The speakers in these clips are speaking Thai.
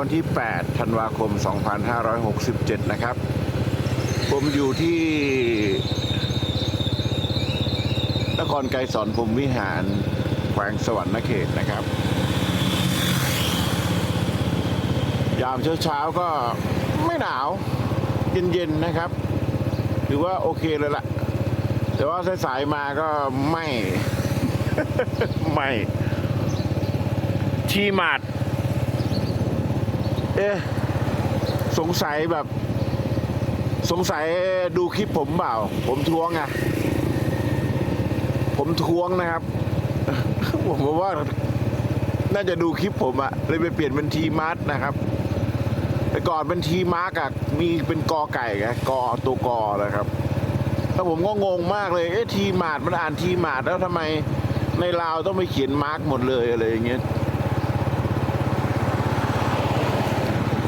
วันที่ 8 ธันวาคม 2567 นะครับ ผมอยู่ที่นครไกรสอนพรมวิหาร แขวงสวรรณเขตนะครับ ยามเช้าๆก็ไม่หนาว เย็นๆนะครับ ถือว่าโอเคเลยล่ะ แต่ว่าสายๆมาก็ไม่ ไม่ ทีหมาด เอ๊ะสงสัยแบบ สงสัยดูคลิปผมเปล่า ผมทวงอะผมทวงนะครับ ผมบอกว่า น่าจะดูคลิปผมอะเลยไปเปลี่ยนเป็นทีมาร์ทนะครับ แต่ก่อนเป็นทีมาร์กอะมีเป็นกอไก่ไงกอตัวกอนะครับแล้วผมก็งงมากเลยเอ๊ะทีมาร์ทมันอ่านทีมาร์ทแล้วทำไมในลาวต้องไปเขียนมาร์กหมดเลยอะไรอย่างเงี้ย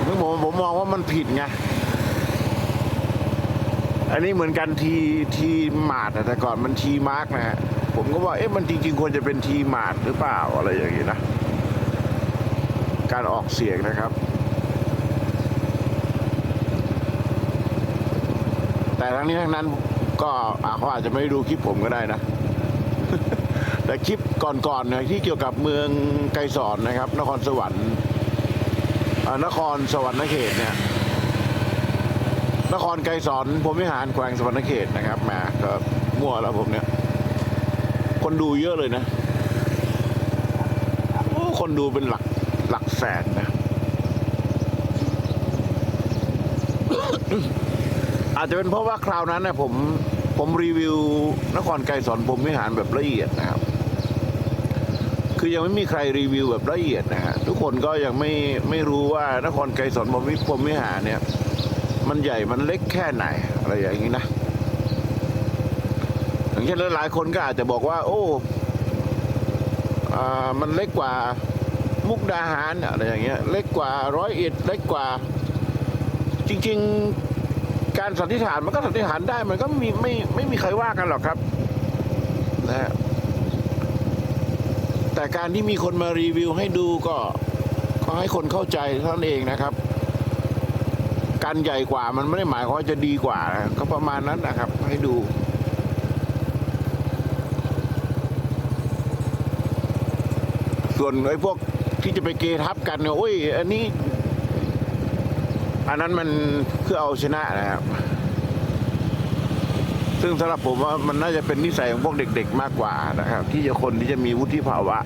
ซึ่ง ผมมองว่ามันผิดไง อันนี้เหมือนกันทีทีมาร์ทแต่ก่อนมันทีมาร์กนะฮะผมก็ว่าเอ๊ะมันจริง ๆ ควรจะเป็นทีมาร์ทหรือเปล่าอะไรอย่างงี้นะ การออกเสียงนะครับ แต่ทั้งนี้ทั้งนั้นก็เขาอาจจะไม่ดูคลิปผมก็ได้นะ แต่คลิปก่อนๆเนี่ยที่เกี่ยวกับเมืองไกรสอนนะครับ นครสวรรค์ นครสวรรค์เขตเนี่ยนครไกรสอนผมวิหารแขวงสวรรค์เขตนะครับมาก็มั่วแล้วผมเนี่ย คนดูเยอะเลยนะโอ้คนดูเป็นหลักหลักแสนนะ อาจจะเป็นเพราะว่าคราวนั้นเนี่ยผมผมรีวิวนครไกรสอนผมวิหารแบบละเอียดนะครับ คือยังไม่มีใครรีวิวแบบละเอียดนะฮะทุกคนก็ยังไม่ไม่รู้ว่านครไกรสอนผมวิผมวิหารเนี่ย มันใหญ่มันเล็กแค่ไหนอะไรอย่างนี้นะอย่างเช่นหลายคนก็อาจจะบอกว่า โอ้อ่ามันเล็กกว่ามุกดาหารอะไรอย่างเงี้ย เล็กกว่าร้อยเอ็ดเล็กกว่า จริง ๆ การสันนิษฐานมันก็สันนิษฐานได้มันก็มีไม่ไม่มีใครว่ากันหรอกครับนะฮะ แต่การที่มีคนมารีวิวให้ดูก็ก็ให้คนเข้าใจเท่านั้นเองนะครับ การใหญ่กว่ามันไม่ได้หมายความว่าจะดีกว่านะก็ประมาณนั้นนะครับ ให้ดูส่วนไอ้พวกที่จะไปเกทับกันเนี่ยโอ้ย อันนี้ อันนั้นมันเพื่อเอาชนะนะครับ ซึ่งสำหรับผมว่ามันน่าจะเป็นนิสัยของพวกเด็ก ๆ มากกว่านะครับ ที่จะคนที่จะมีวุฒิภาวะ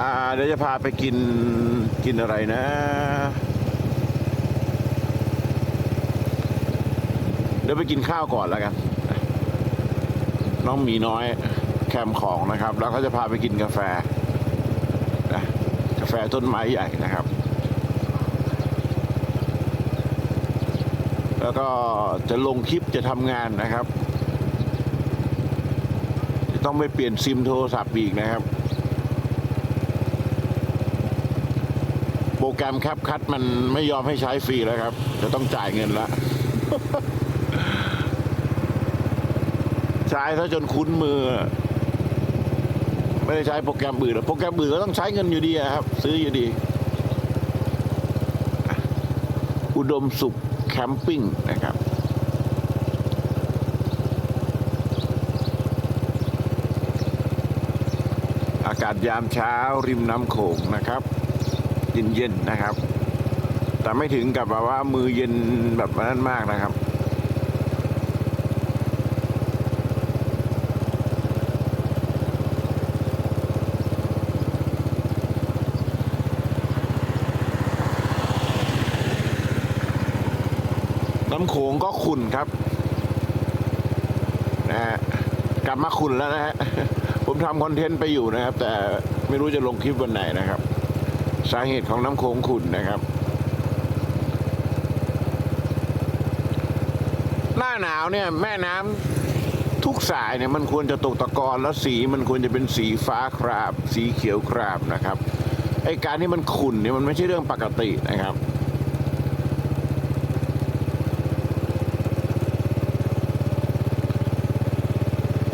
อ่าเดี๋ยวจะพาไปกินกินอะไรนะเดี๋ยวไปกินข้าวก่อนแล้วกัน น้องมีน้อยแคมของนะครับ แล้วก็จะพาไปกินกาแฟนะกาแฟต้นไม้ใหญ่นะครับ แล้วก็จะลงคลิปจะทำงานนะครับ จะต้องไปเปลี่ยนซิมโทรศัพท์อีกนะครับ โปรแกรมแคปคัดมันไม่ยอมให้ใช้ฟรีแล้วครับ จะต้องจ่ายเงินแล้ว ใช้ซะจนคุ้นมือ ไม่ได้ใช้โปรแกรมอื่นหรอโปรแกรมอื่นก็ต้องใช้เงินอยู่ดีครับ ซื้ออยู่ดี อุดมสุขแคมปิ้งนะครับอากาศยามเช้าริมน้ำโขงนะครับ เย็นๆนะครับ แต่ไม่ถึงกับแบบว่ามือเย็นแบบนั้นมากนะครับ น้ำโขุ่นครับนะฮะกลับมาขุ่นแล้วนะฮะผมทำคอนเทนต์ไปอยู่นะครับ แต่ไม่รู้จะลงคลิปวันไหนนะครับ สาเหตุของน้ำโขงขุ่นนะครับ หน้าหนาวเนี่ยแม่น้ำทุกสายเนี่ยมันควรจะตกตะกอนแล้วสีมันควรจะเป็นสีฟ้าคราบ สีเขียวคราบนะครับไอการที่มันขุ่นเนี่ยมันไม่ใช่เรื่องปกตินะครับ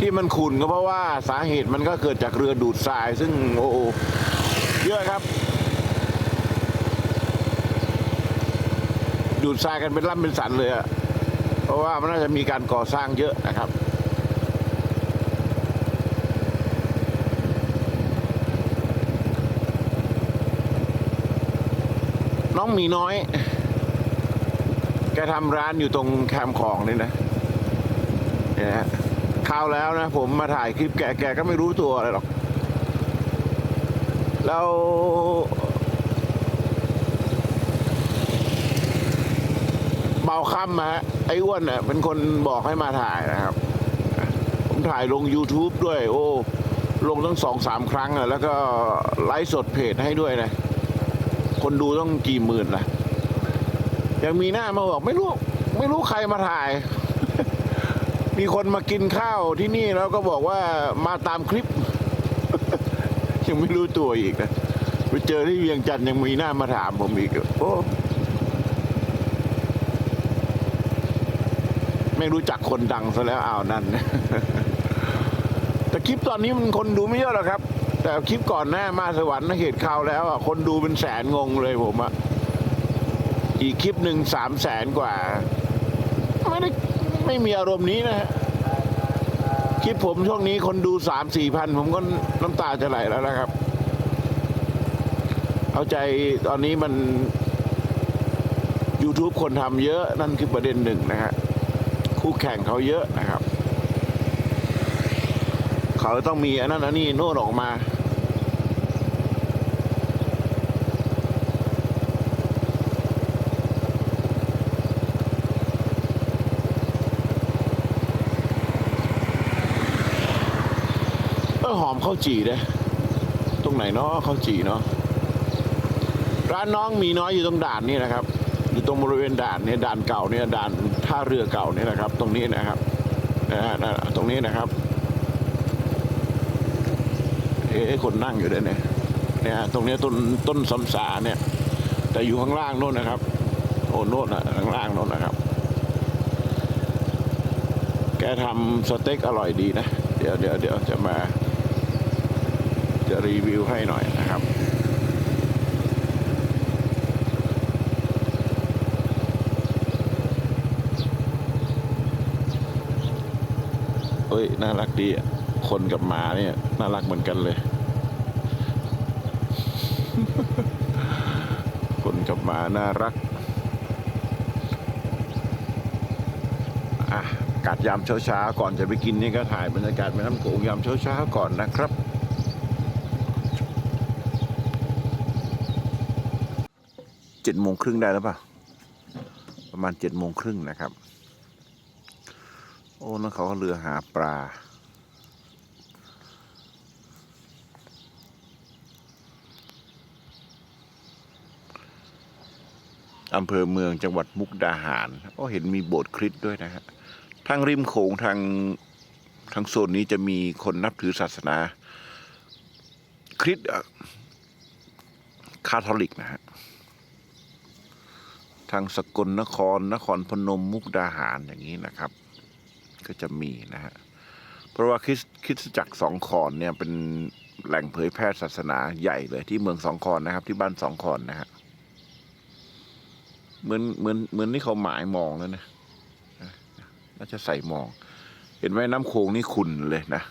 ที่มันขุ่นก็เพราะว่าสาเหตุมันก็เกิดจากเรือดูดทราย ซึ่งโอ้โหเยอะครับ ดูดทรายกันเป็นล่ำเป็นสันเลยอะเพราะว่ามันน่าจะมีการก่อสร้างเยอะนะครับน้องหมีน้อย แกทำร้านอยู่ตรงแคมป์ของนี่นะเนี่ยฮะ ราวแล้วนะ ผมมาถ่ายคลิปแกแกก็ไม่รู้ตัวอะไรหรอก แล้วเบาค่ำมาฮะไอ้อ้วนเน่ะเป็นคนบอกให้มาถ่ายนะครับ ผมถ่ายลง YouTube ด้วย โอ้ลงตั้งสองสามครั้งอะแล้วก็ไลฟ์สดเพจให้ด้วยนะ คนดูต้องกี่หมื่นนะยังมีหน้ามาบอกไม่รู้ ไม่รู้ใครมาถ่าย มีคนมากินข้าวที่นี่แล้วก็บอกว่ามาตามคลิป ยังไม่รู้ตัวอีกนะไปเจอที่เวียงจันทร์ยังมีหน้ามาถามผมอีกโอ้ไม่รู้จักคนดังซะแล้วอ้าวนั่น แต่คลิปตอนนี้มันคนดูไม่เยอะหรอกครับ แต่คลิปก่อนหน้ามาสวรรค์เหตุข่าวแล้วอะคนดูเป็นแสนงงเลยผมอะอีกคลิปหนึ่งสามแสนกว่าไม่ได้ ไม่มีอารมณ์นี้นะฮะคลิปผมช่วงนี้คนดูสามสี่พันผมก็น้ำตาจะไหลแล้วนะครับ เอาใจตอนนี้มัน YouTube คนทำเยอะนั่นคือประเด็นหนึ่งนะฮะคู่แข่งเขาเยอะนะครับ เขาต้องมีอันนั้นอันนี้โน่นออกมา อหอมข้าวจี่เลยตรงไหนเนาะข้าวจี่เนาะร้านน้องมีน้อยอยู่ตรงด่านนี่นะครับ อยู่ตรงบริเวณด่านเนี่ยด่านเก่าเนี่ยด่านท่าเรือเก่าเนี่ยนะครับ ตรงนี้นะครับนะฮะนะตรงนี้นะครับ เอ๊ะคนนั่งอยู่ด้วยเนี่ยเนี่ยตรงนี้ต้นต้นสำสาเนี่ย แต่อยู่ข้างล่างโน่นนะครับ โอ้โน่นนะข้างล่างโน่นนะครับ แกทำสเต็กอร่อยดีนะ เดี๋ยวเดี๋ยวเดี๋ยวจะมา จะรีวิวให้หน่อยนะครับเอ้ย น่ารักดีอะคนกับหมาเนี่ย น่ารักเหมือนกันเลย คนกับหมาน่ารัก อะอากาศยามเช้าๆก่อนจะไปกินนี่ก็ถ่ายบรรยากาศแม่น้ำโขงยามเช้าๆก่อนนะครับ เจ็ดโมงครึ่งได้แล้วป่ะ ประมาณเจ็ดโมงครึ่งนะครับ โอ้นั่นเขาก็เรือหาปลา อำเภอเมืองจังหวัดมุกดาหาร โอ้เห็นมีโบสถ์คริสต์ด้วยนะฮะ ทางริมโขงทางทางโซนนี้จะมีคนนับถือศาสนา คริสต์คาทอลิกนะฮะ ทางสกลนคร นครพนมมุกดาหารอย่างนี้นะครับ ก็จะมีนะฮะเพราะว่าคริสคริสตจักรสองคอนเนี่ยเป็นแหล่งเผยแพร่ศาสนาใหญ่เลยที่เมืองสองคอนนะครับ ที่บ้านสองคอนนะฮะเหมือนเหมือนเหมือนที่เขาหมายมองแล้วนะน่าจะใส่มอง เห็นไหมน้ำโขงนี่ขุ่นเลยนะ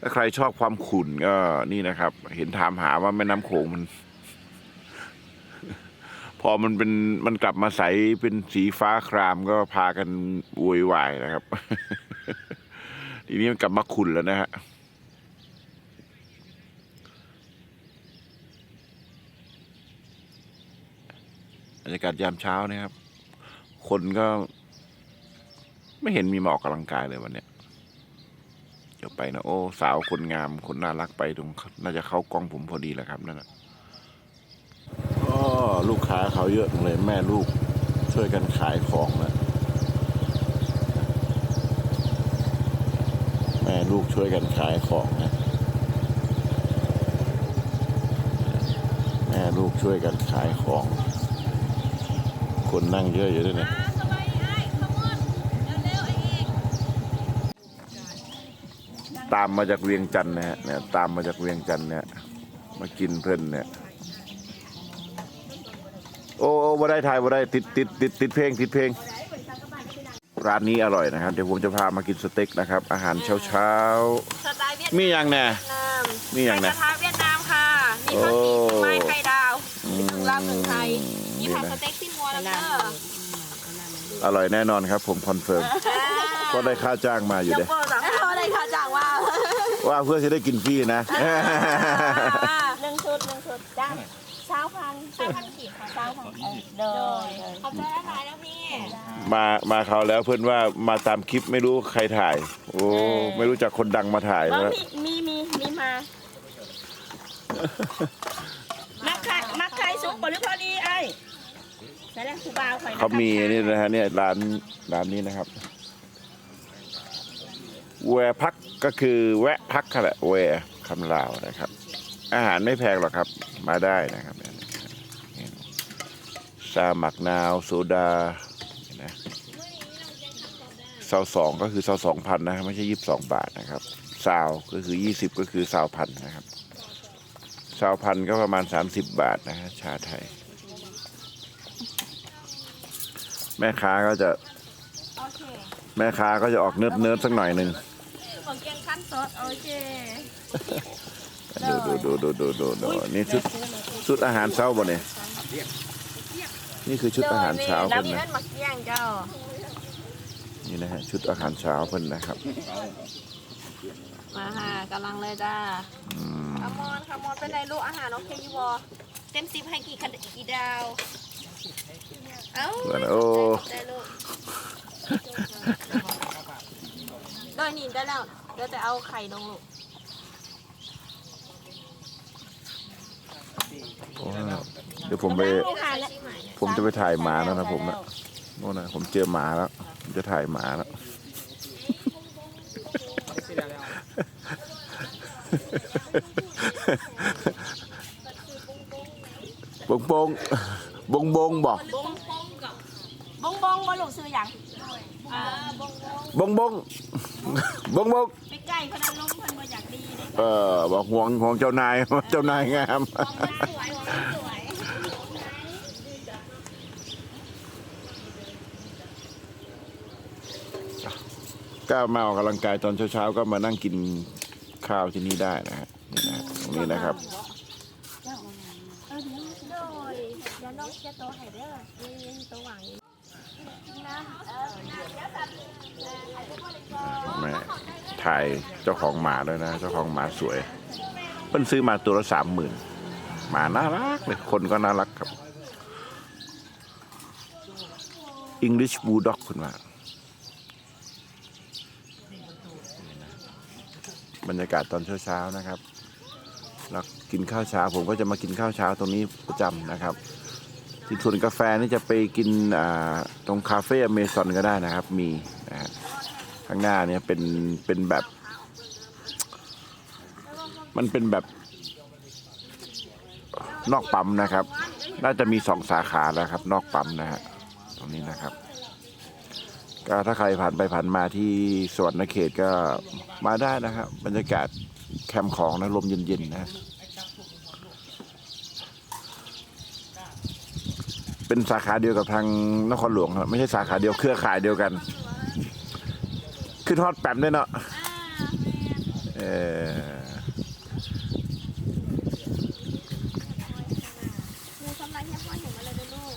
ถ้าใครชอบความขุ่นก็นี่นะครับ เห็นถามหาว่าแม่น้ำโขงมัน พอมันเป็นมันกลับมาใสเป็นสีฟ้าครามก็พากันโวยวายนะครับ ทีนี้มันกลับมาขุ่นแล้วนะฮะบรรยากาศยามเช้านะครับ คนก็ ไม่เห็นมีหมาออกกำลังกายเลยวันเนี้ยเดี๋ยวไปนะ โอ้ สาวคนงามคนน่ารักไปตรง น่าจะเข้ากล้องผมพอดีแหละครับนั่นแหละ อ๋อลูกค้าเขาเยอะเลยแม่ลูกช่วยกันขายของนะแม่ลูกช่วยกันขายของนะแม่ลูกช่วยกันขายของ คนนั่งเยอะอยู่ด้วยเนี่ยตามมาจากเวียงจันทร์นะฮะเนี่ยตามมาจากเวียงจันทร์เนี่ยมากินเพื่อนเนี่ย โอ้โอ้บ่ได้ถ่ายบ่ได้ติดติดติดติดเพลงติดเพลง ร้านนี้อร่อยนะครับ เดี๋ยวผมจะพามากินสเต็กนะครับ อาหารเช้าเช้าสไตล์เวียดๆมีอย่างแน่ นามมีอย่างไก่นะกระทะเวียดนามค่ะ มีผัดหมี่โอ้ไม้ไข่ดาวอืมมีหนึ่งลาบหนึ่งไทยมีนี่ผัดนะสเต็กที่มัวแล้วก็อร่อยแน่นอนครับ ผมคอนเฟิร์มก็ได้ค่าจ้างมาอยู่ยังเด้โปรดเขาได้ค่ะจ้างว่าว่าเพื่อจะได้กินฟรีนะ หนึ่งชุดหนึ่งชุดจ้าเช้าพันเช้าพันขีดค่ะเช้า พันเดินขอบใจหลายแล้วพี่มามาเขาวแล้วเพื่อนว่ามาตามคลิปไม่รู้ใครถ่าย โอ้ไม่รู้จักคนดังมาถ่ายว่าแล้ว มีมีมีมีมามักไข่มักไข่สุกบหรือพอดีไอ้ใช่แล้วครูบาวข่อยนะเขามีนี่นะฮะเนี่ยร้านร้านนี้นะครับแวร์พักก็คือแวะพักค่ะแหละแวร์คำลาวนะครับ อาหารไม่แพงหรอกครับ มาได้นะครับ เนี่ยชาหมักนาวโซดาเนี่ยนะเซาสองก็คือเซาสองพันนะครับไม่ใช่ยี่สิบสองบาทนะครับซาวก็คือยี่สิบก็คือซาวพันนะครับซาวพันก็ประมาณสามสิบบาทนะฮะชาไทย แม่ค้าก็จะโอเคแม่ค้าก็จะออกเนิร์ดเนิร์ดสักหน่อยหนึ่งของเกียงขั้นสดโอเคดูดูดูดูดูดูดูนี่ชุดชุดอาหารเช้าบ่เนี่ย นี่คือชุดอาหารเช้าแล้เพิ่วนมีนะเล่นหมักเกี้ยงเจ้านี่นะฮะชุดอาหารเช้าเพิ่นนะครับ มาค่ะกำลังเลยจ้าอืมคามอนคามอนเป็นไรลูกอาหารโอเคอยูวอเต็มสิบให้กี่คะแนนกี่ดาว เอ้าแล้วนะโอ้ได้ลูกโดยนี่ได้แล้วเดี๋ยวจะเอาไข่ลงลูก โอ้ เดี๋ยวผมไปลูกค้าแล้วผมจะไปถ่ายหมาแล้วนะผมนะโน่นนะผมเจอหมาแล้วผมจะถ่ายหมาแล้ว บงบงบงบงบอกบงบงกับบงบงบ่ลูกซื้ออย่างอ่าบงบงบงบงบงบงไปไก่พนันล้มเพิ่นบ่อยากดีเด้เออบอกห่วงห่วงเจ้านายเจ้านายงาม สวยสวย ก็มาออกกำลังกายตอนเช้าๆก็มานั่งกินข้าวที่นี่ได้นะฮะนี่นะตรงนี้นะครับ แม่ถ่ายเจ้าของหมาด้วยนะ เจ้าของหมาสวยเพิ่นซื้อมาตัวละสามหมื่นหมาน่ารักเลยคนก็น่ารักครับ English Bulldog คุณว่า บรรยากาศตอนเช้าๆนะครับแล้วกินข้าวเช้าผมก็จะมากินข้าวเช้าตรงนี้ประจำนะครับที่ส่วนกาแฟนี่จะไปกินตรงคาเฟ่อเมซอนก็ได้นะครับ มีนะฮะข้างหน้าเนี่ยเป็นเป็นแบบ มันเป็นแบบนอกปั๊มนะครับ น่าจะมีสองสาขาแล้วครับ นอกปั๊มนะฮะตรงนี้นะครับ ก็ถ้าใครผ่านไปผ่านมาที่สวรรณเขตก็มาได้นะครับ บรรยากาศแคมป์ของนะลมเย็นๆนะ เป็นสาขาเดียวกับทางนครหลวงครับไม่ใช่สาขาเดียวเครือข่ายเดียวกัน ขึ้นฮอตแปมด้วยเนาะเออ มูสำลักเฮียพ่อเห็นมาเลยเด้อลูก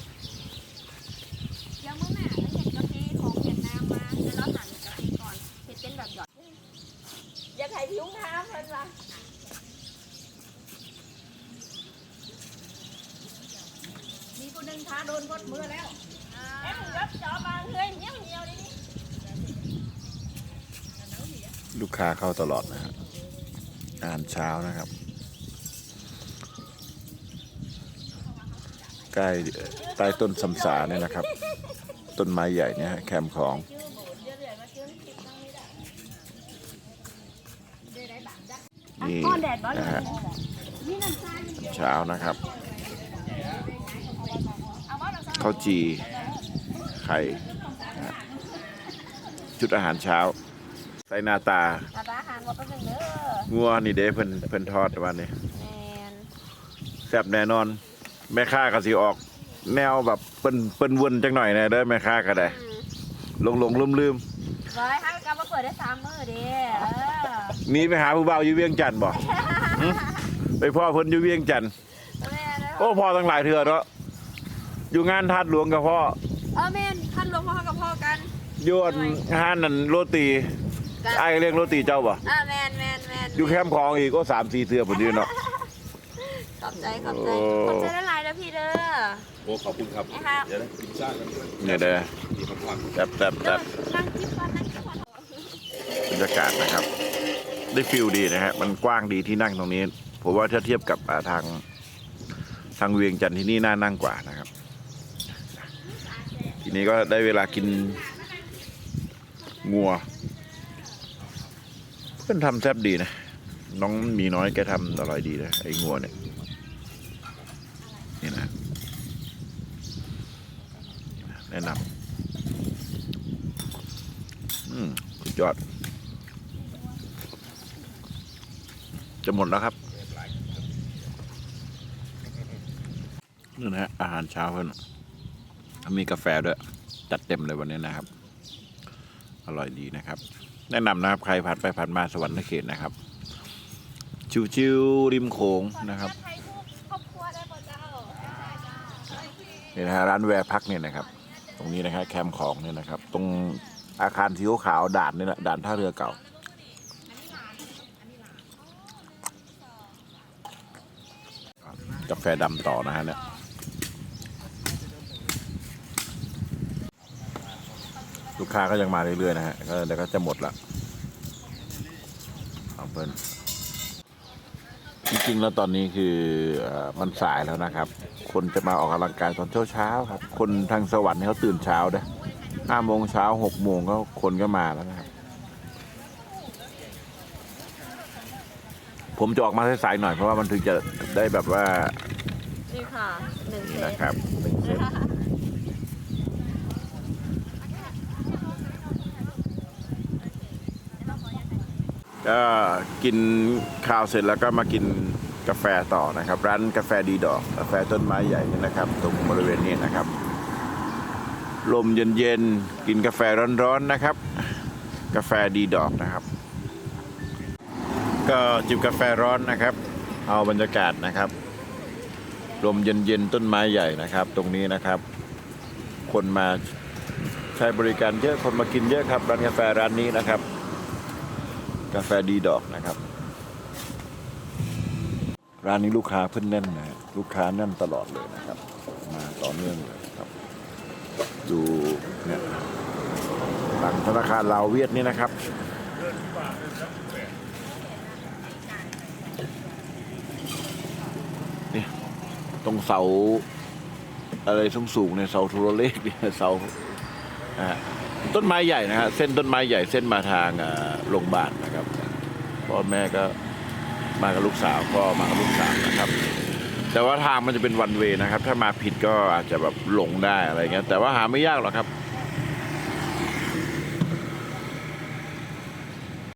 เดี๋ยวมื้อหน้าเราเห็นกาแฟของเวียดนามมาเดี๋ยวเราหั่นกาแฟก่อนเห็ดเป็นแบบหยอดอย่าไข่ผิวน้ำเพิ่นว่ามีคนหนึ่งท้าโดนกดมือแล้วเอ็มยับจอบางเฮ้ยเนี้ยวเนียวนี่ ลูกค้าเข้าตลอดนะฮะอาหารเช้านะครับ ใกล้ใต้ต้นสำสาเนี่ยนะครับ ต้นไม้ใหญ่เนี่ยแคมป์ของนี่นะฮะเช้านะครับข้าวจีไข่นะฮะชุดอาหารเช้า ส่หน้าตาตาตาหาานว่าเป็นหนึ่งเด้องัวนี่เด้เพิ่นเพิ่นทอดวันนี้แมนแซ่บแน่นอน แม่ค้าก็สิออก แนวแบบเปิ้นเปิ้นวนจังหน่อยแน่เด้อแม่ค้าก็ได้อืมลงลงลืมลืมร้อยห้ากลับมาเปิดได้สามมื้อเด้เออหนี่ไปหาผู้บ่าวอยู่เวียงจันทน์บ่หึไปพ่อเพิ่นอยู่เวียงจันทน์แม่เด้อโอ้พ่อตั้งหลายเทื่อเนาะอยู่งานทาดหลวงกับพ่อเออแม่นท่านหลวงพ่อกับพ่อกันอยู่อันห้านนั่นโรตี กันไอ้ายเรียกโรตีเจ้าบ่อ่าแมนแมนแมนอยู่แคมป์คลองอีกก็สามสี่เทื่อพุ่นอยู่เนาะ ขอบใจขอบใจโอ้ ขอบใจละลายๆเด้อพี่เด้อ โอ้ขอบคุณครับ นะครับเดี๋ยวนะกินซ่ากันเนี่ยเด้อมีคำถามแซ่บแซ่บเด้แซ่อบนั่งกินก่อนนั่งกินก่อนบรรยากาศนะครับ ได้ฟิลดีนะฮะมันกว้างดีที่นั่งตรงนี้ ผมว่าถ้าเทียบกับอ่าทาง ทางเวียงจันทร์ที่นี่น่านั่งกว่านะครับ ทีนี้ก็ได้เวลากินงัว เพื่อนทำแซ่บดีนะ น้องมีน้อยแกทำอร่อยดีนะไอ้งัวเนี่ยนี่นะแนะนำอืมสุดยอด จะหมดแล้วครับนี่นะอาหารเช้าเพื่อนมีกาแฟด้วย จัดเต็มเลยวันนี้นะครับ อร่อยดีนะครับ แนะนำนะครับใครผ่านไปผ่านมาสวรรค์เขตนะครับ ชิวๆริมโขงนะครับนี่นะฮะร้านแวร์พักเนี่ยนะครับ ตรงนี้นะครับแคมป์ของเนี่ยนะครับ ตรงอาคารสีขาวด่านนี่แหละด่านท่าเรือเก่ากาแฟดำต่อนะฮะเนี่ย ลูกค้าก็ยังมาเรื่อยๆนะฮะก็เดี๋ยวก็จะหมดละเอาเพิ่นจริงๆแล้วตอนนี้คือเอ่อมันสายแล้วนะครับ คนจะมาออกกำลังกายตอนเช้าๆครับ คนทางสวรรค์เนี่ยเขาตื่นเช้าเด้ห้าโมงเช้าหกโมงก็คนก็มาแล้วนะครับ ผมจะออกมาสายๆหน่อยเพราะว่ามันถึงจะได้แบบว่า นี่ค่ะหนึ่งนี่เซตนะครับหนึ่งเซต ก็กินข้าวเสร็จแล้วก็มากินกาแฟต่อนะครับ ร้านกาแฟดีดอกกาแฟต้นไม้ใหญ่นี่นะครับ ตรงบริเวณนี้นะครับ ลมเย็นๆกินกาแฟร้อนๆนะครับ กาแฟดีดอกนะครับ ก็จิบกาแฟร้อนนะครับ เอาบรรยากาศนะครับ ลมเย็นๆต้นไม้ใหญ่นะครับ ตรงนี้นะครับ คนมาใช้บริการเยอะคนมากินเยอะครับร้านกาแฟร้านนี้นะครับ กาแฟดีดอกนะครับ ร้านนี้ลูกค้าเพิ่นแน่นนะลูกค้าแน่นตลอดเลยนะครับ มาต่อเนื่องเลยครับ ดูเนี่ยหลังธนาคารลาวเวียดนี่นะครับนี่ตรงเสาอะไรสูงๆเนี่ยเสาโทรเลขเนี่ยเสาอ่า ต้นไม้ใหญ่นะฮะเส้นต้นไม้ใหญ่เส้นมาทางโรงพยาบาลนะครับพ่อแม่ก็มากับลูกสาวก็มากับลูกสาวนะครับ แต่ว่าทางมันจะเป็นวันเวนะครับ ถ้ามาผิดก็อาจจะแบบหลงได้อะไรเงี้ยแต่ว่าหาไม่ยากหรอกครับ